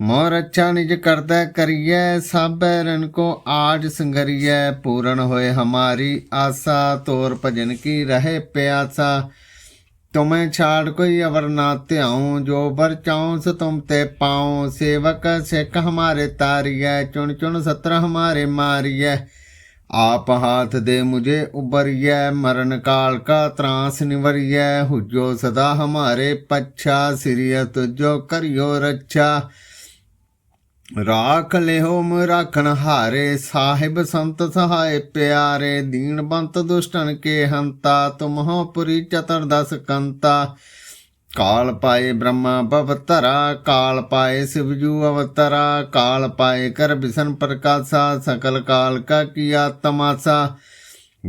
ਮੋਰ ਅੱਛਾ ਨਿਜ ਕਰਦਾ ਕਰੀਐ, ਸਾਬੈ ਰਨ ਕੋ ਆਜ ਸੰਗਰੀਐ ਪੂਰਨ ਹੋਏ ਹਮਾਰੀ ਆਸਾ, ਤੋਰ ਭਜਨ ਕੀ ਰਹੇ ਪਿਆਸਾ। ਤੁਮੇ ਛਾੜ ਕੋਈ ਅਵਰ ਨਾ ਧਿਆਉ, ਜੋ ਬਰ ਚਾਉ ਸੋ ਤੁਮ ਤੇ ਪਾਉ। ਸੇਵਕ ਸਿੱਖ ਹਮਾਰੇ ਤਾਰੀਐ, ਚੁਣ ਚੁਣ ਸਤਰ ਹਮਾਰੇ ਮਾਰੀਐ। ਆਪ ਹਾਥ ਦੇ ਮੁਝੇ ਉਬਰੀਐ ਮਰਨ ਕਾਲ ਕਾ ਤਰਾਸ ਨਿਵਰੀਐ। ਹੁਜੋ ਸਦਾ ਹਮਾਰੇ ਪੱਛਾ ਸਿਰਿਯ ਤੁਜੋ ਕਰਿਓ ਰੱਛਾ। ਰਾਖ ਲਿਓ ਮ ਰਾਖਣ ਹਾਰੇ, ਸਾਹਿਬ ਸੰਤ ਸਹਾਏ ਪਿਆਰੇ, ਦੀਨ ਬੰਤ ਦੁਸ਼ਟਨ ਕੇ ਹੰਤਾ ਤੁਮਹੁ ਪੁਰੀ ਚਤਰ ਦਸ ਕੰਤਾ। ਕਾਲ ਪਾਏ ਬ੍ਰਹਮਾ ਭਵਤਰਾ ਕਾਲ ਪਾਏ ਸਿਵਜੂ ਅਵਤਰਾ, ਕਾਲ ਪਾਏ ਕਰ ਬਿਸ਼ਨ ਪ੍ਰਕਾਸ਼ਾ, ਸਕਲ ਕਾਲ ਕਾ ਕੀਆ ਤਮਾਸਾ।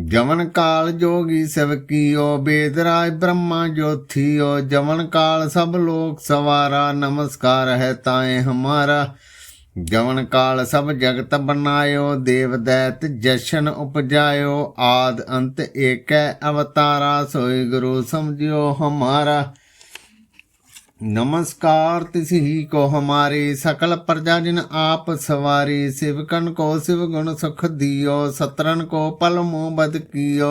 ਜਵਨ ਕਾਲ ਜੋਗੀ ਸਭ ਕੀਓ ਬੇਦਰਾਜ ਬ੍ਰਹਮਾ ਜੋਥੀਓ। ਜਵਨ ਕਾਲ ਸਭ ਲੋਕ ਸਵਾਰਾ, ਨਮਸਕਾਰ ਹੈ ਤਾਏ ਹਮਾਰਾ। ਜਵਨ ਕਾਲ ਸਭ ਜਗਤ ਬਨਾਇਓ ਦੇਵ ਦੈਤ ਜਸ਼ਨ ਉਪਜਾਇਓ ਆਦ ਅੰਤ ਏਕੈ ਅਵਤਾਰਾ ਸੋਈ ਗੁਰੂ ਸਮਝਿਓ ਹਮਾਰਾ नमस्कार तिसी को हमारी सकल प्रजा जिन आप सवारी शिवकन को शिव गुण सुख दियो सतरन को पल मुँह बद कियो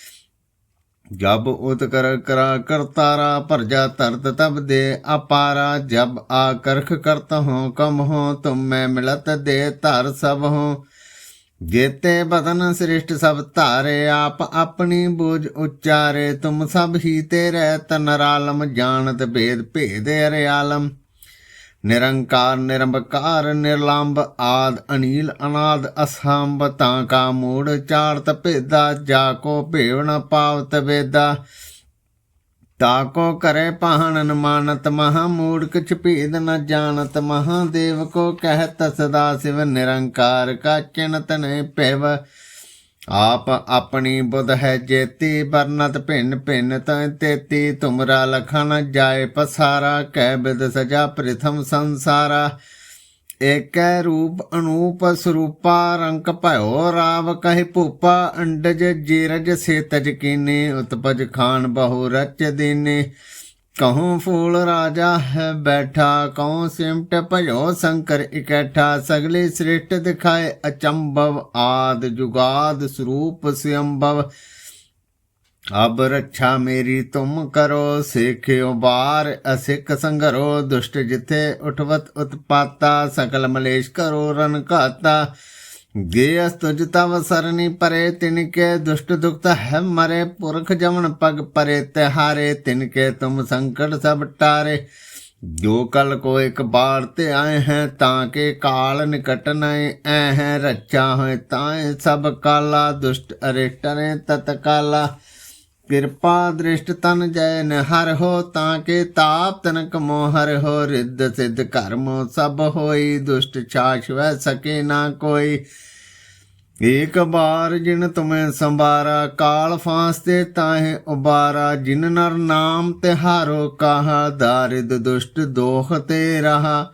ਜਬ ਉਤ ਕਰ ਕਰਾ ਕਰਤਾਰਾ ਭਰਜਾ ਤਰਤ ਤਬ ਦੇ ਅਪਾਰਾ, ਜਬ ਆ ਕਰਖ ਕਰਤ ਹੋ ਕਮ ਹੋ ਤੁਮ ਮੈਂ ਮਿਲਤ ਦੇ ਧਰ ਸਭ ਹੋ ਜੇਤੇ ਬਦਨ ਸ੍ਰਿਸ਼ਟ ਸਭ ਧਾਰੇ, ਆਪ ਆਪਣੀ ਬੋਝ ਉਚਾਰੇ। ਤੁਮ ਸਭ ਹੀ ਤੇਰੇ, ਤਨ ਰਾਲਮ ਜਾਣਤ ਭੇਦ ਭੇਦ ਅਰੇ ਆਲਮ ਨਿਰੰਕਾਰ ਨਿਰੰਬਕਾਰ ਨਿਰਲੰਬ ਆਦ ਅਨੀਲ ਅਨਾਦ ਅਸੰਭ ਤਾਂ ਕਾ ਮੂੜ ਚਾਰਤ ਭੇਦਾ, ਜਾ ਕੋ ਭੇਵ ਨ ਪਾਵਤ ਵੇਦਾ। ਤਾ ਕੋ ਕਰੇ ਪਹਣਨ ਮਾਨਤ ਮਹਾ ਮੂੜਕ ਚਪੀਦ ਨ ਜਾਣਤ ਮਹਾਦੇਵ ਕੋ ਕਹਿ ਤਸਦਾ ਸਿਵ ਨਿਰੰਕਾਰ ਕਾ ਚਿੰਤ ਨੇ ਆਪ ਆਪਣੀ ਬੁਧ ਹੈ ਜੇਤੀ ਬਰਨਤ ਭਿੰਨ ਭਿੰਨ ਤੈ ਤੇਤੀ, ਤੁਮਰਾ ਲਖਣ ਜਾਏ ਪਸਾਰਾ, ਕਹਿ ਬਿਦ ਸਜਾ ਪ੍ਰਥਮ ਸੰਸਾਰਾ। ਏਕੈ ਰੂਪ ਅਨੂਪ ਸਰੂਪਾ, ਰੰਕ ਭਇਓ ਰਾਵ ਕਹਿ ਭੂਪਾ, ਅੰਡਜ ਜੀਰਜ ਸੇਤਜ ਕੀਨੇ, ਉਤਪਜ ਖਾਨ ਬਹੁ ਰਚ ਦੀਨੇ। ਕਹੂੰ ਫੂਲ ਰਾਜਾ ਹੈ ਬੈਠਾ ਕਹੂੰ ਸਿਮਟ ਭਇਓ ਸ਼ੰਕਰ ਇਕੱਠਾ ਸਗਲੇ ਸ੍ਰਿਸ਼ਟ ਦਿਖਾਏ ਅਚੰਭਵ ਆਦ ਜੁਗਾਦ ਸਰੂਪ ਸਿਅੰਭਵ ਅਬ ਰੱਖਾ ਮੇਰੀ ਤੁਮ ਕਰੋ ਸੇਖਿਓ ਬਾਰ ਅਸਿਕ ਸੰਗਰੋ ਦੁਸ਼ਟ ਜਿਥੇ ਉਠਵਤ ਉਤਪਾਤਾ ਸਕਲ ਮਲੇਸ਼ ਕਰੋ ਰਨ ਘਾਤਾ ਗੇ ਅਸਤੁਜ ਤਵ ਸਰਨੀ ਪਰੇ ਤਿਨ ਕੇ ਦੁਸ਼ਟ ਦੁਖਤ ਹੈ ਮਰੇ, ਪੁਰਖ ਜਮਨ ਪਗ ਪਰੇ, ਤਿਹਾਰੇ ਤਿਨਕੇ, ਤੁਮ ਸੰਕਟ ਸਭ ਟਾਰੇ। ਜੋ ਕਲ ਕੋ ਇੱਕ ਬਾਰ ਤੇ ਆਏ ਹੈ, ਤਾਂ ਕੇ ਕਾਲ ਨਿਕਟ ਨਏ, ਐ ਹੈ ਰੱਛਾ ਹੋਏ, ਤਾਂ ਸਭ ਕਾਲਾ, ਦੁਸ਼ਟ ਅਰੇਟਰੇ ਤਤ ਕਾਲਾ ਕਿਰਪਾ ਦ੍ਰਿਸ਼ਟ ਤਨ ਜੈ ਹਰ ਹੋ ਤਾਂ ਕੇ ਤਾਪ ਤਨਕ ਮੋ ਹਰ ਹੋ, ਰਿੱਧ ਸਿੱਧ ਕਰਮ ਸਭ ਹੋਈ, ਦੁਸ਼ਟ ਛਾਛ ਵੈ ਸਕੇ ਨਾ ਕੋਈ। ਏਕ ਬਾਰ ਜਿਨ ਤੁਮੇ ਸੰਭਾਰਾ, ਕਾਲ ਫਾਂਸ ਤੇ ਤਾਹੇ ਉਬਾਰਾ। ਜਿਨ ਨਰ ਨਾਮ ਤਿਹਾਰੋ ਕਹਾ, ਦਾਰਿਦ ਦੁਸ਼ਟ ਦੋਖ ਤੇ ਰਹਾ।